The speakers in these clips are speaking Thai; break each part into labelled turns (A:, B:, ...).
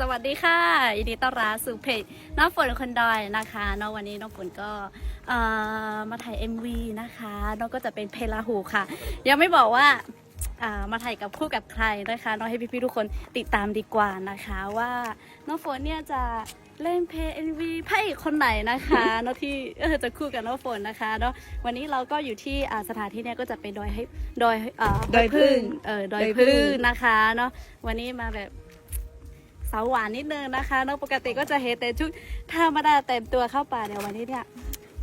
A: สวัสดีค่ะยินดีต้อนรับสู่เพจน้องฝนคนดอยนะคะเนอะวันนี้น้องฝนก็มาถ่าย MV นะคะน้องก็จะเป็นเพลาหูค่ะ ยังไม่บอกว่ามาถ่ายกับคู่กับใครนะคะน้องให้พี่ๆทุกคนติดตามดีกว่านะคะว่าน้องฝนเนี่ยจะเล่นเพลง MV พระเอกคนไหนนะคะเนอะที่จะคู่กับน้องฝนนะคะเนาะวันนี้เราก็อยู่ที่สถานที่เนี่ยก็จะเป็นดอยให้ดอยเอ่อ
B: ดอยพึ่ง
A: เออดอย
B: พึ่
A: ง
B: ง
A: นะคะเนาะวันนี้มาแบบ สาวหวานนิดนึงนะคะเนอะปกติก็จะเห็นแต่ชุดธรรมดาเต็มตัวเข้าป่าเดี๋ยววันนี้เนี่ย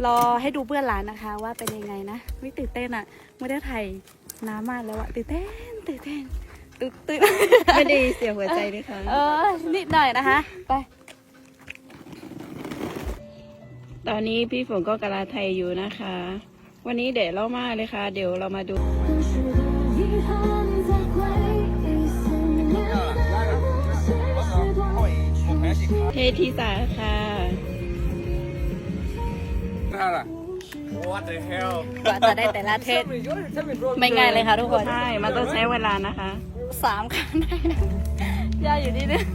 A: รอให้ดูเบื้องหลังนะคะ ว่าเป็นยังไงนะไม่ตื่นเต้นอะไม่ได้ถ่ายน้ำมากแล้วอะตื่นเต้นตื่นเต้นตื่นตื่น
B: ไม่ได้เสียหัวใจด้วยค่ะ
A: เออนิดหน่อยนะคะ ไป
B: ตอนนี้พี่ฝนก็กำลังไทยอยู่นะคะ วันนี้เดี๋ยวเรามาเลยค่ะ เดี๋ยวเรามาดู ททีสาค่ะ
C: Nada. What the hell?
A: กว่าจะได้แต่ละเทศไม่ง่ายเลยค่ะทุกคน
B: ใช่ มันต้องใช้เวลานะคะ
A: สามคันได้นะยากอยู่นิดนึง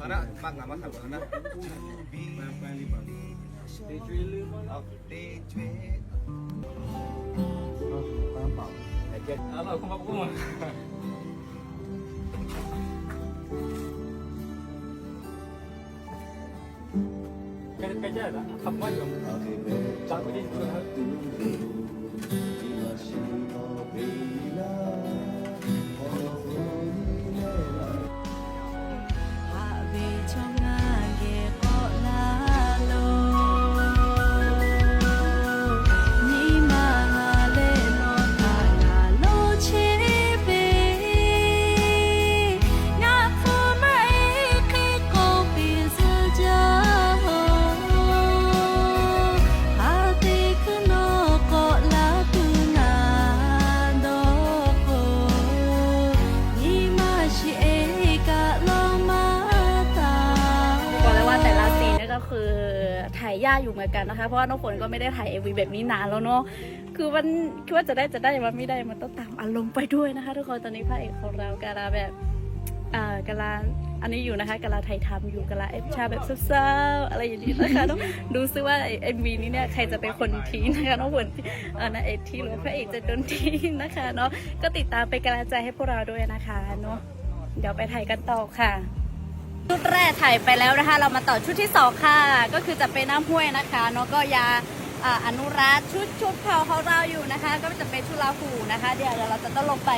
C: Sana, mag naman ako na. Ano, kung
A: 괜찮아. 한번 좀. 나머지 그걸 할 때. คือถ่ายยากอยู่เหมือนกันนะคะ เพราะว่าน้องฝนก็ไม่ได้ถ่ายเอวีแบบนี้นานแล้วเนาะคือมันคิดว่าจะได้จะได้มันไม่ได้มันต้องตามอารมณ์ไปด้วยนะคะ ทุกคนตอนนี้พระเอกของเรากำลังแบบอ่ากำลังอันนี้อยู่นะคะกำลังถ่ายทำอยู่กำลังเอฟชาแบบเศร้าๆอะไรอย่างนี้นะคะต้องดูซิว่าเอ็มวีนี้เนี่ยใครจะเป็นคนทิ้งนะคะน้องฝนเออนางเอกที่หรือพระเอกจะโดนทิ้งนะคะเนาะก็ติดตามเป็นกำลังใจให้พวกเราด้วยนะคะเนาะเดี๋ยวไปถ่ายกันต่อค่ะ ชุดแรกถ่ายไปแล้วนะคะ เรามาต่อชุดที่สองค่ะ ก็คือจะเป็นน้ำห้วยนะคะเนาะก็ยาอนุรักษ์ชุดชุดเผาเของเราอยู่นะคะ ก็จะเป็นชุดลาหูนะคะ เดี๋ยวเราจะต้องลงไป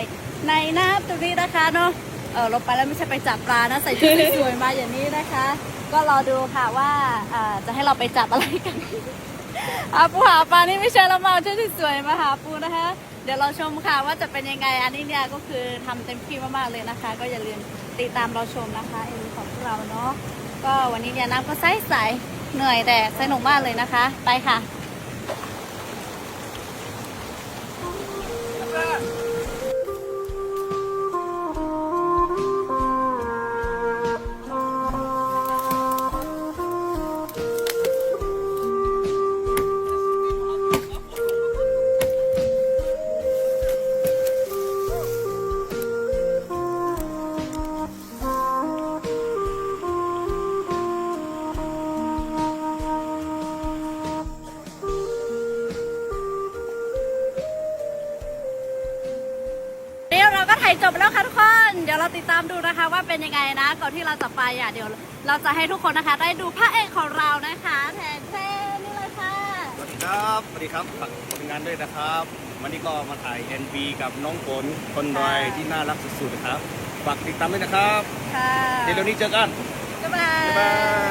A: ในน้ำตรงนี้นะคะเนาะเออลงไปแล้วไม่ใช่ไปจับปลานะใส่ชุดสวยๆมาอย่างนี้นะคะ ก็รอดูค่ะว่าจะให้เราไปจับอะไรกันอาปูหาปลานี่ไม่ใช่เรามาเอาชุดสวยๆมาหาปูนะคะ เดี๋ยวเราชมค่ะว่าจะเป็นยังไงอันนี้เนี่ยก็คือทำเต็มที่มากๆเลยนะคะ ก็อย่าลืม ติดตามเราชมนะคะเอ็มของพวกเราเนาะก็วันนี้เนี่ยน้ำก็ใสใสเหนื่อยแต่สนุกมากเลยนะคะ ไปค่ะ เดี๋ยวเราก็ถ่ายจบแล้วค่ะทุกคน เดี๋ยวเราติดตามดูนะคะ ว่าเป็นยังไงนะ ก่อนที่เราจะไปอะเดี๋ยวเราจะให้ทุกคนนะคะ ได้ดูพระเอกของเรานะคะแทนเทนนี่เลยค่ะ
C: สวัสดีครับ สวัสดีครับฝากผลงานด้วยนะครับ วันนี้ก็มาถ่าย NB กับน้องฝนคนดอยที่น่ารักสุดๆนะครับ ฝากติดตามด้วยนะครับ
A: ค่ะ
C: เดี๋ยวเร็วนี้เจอกัน
A: บ๊ายบา
C: บ๊ายบาย ย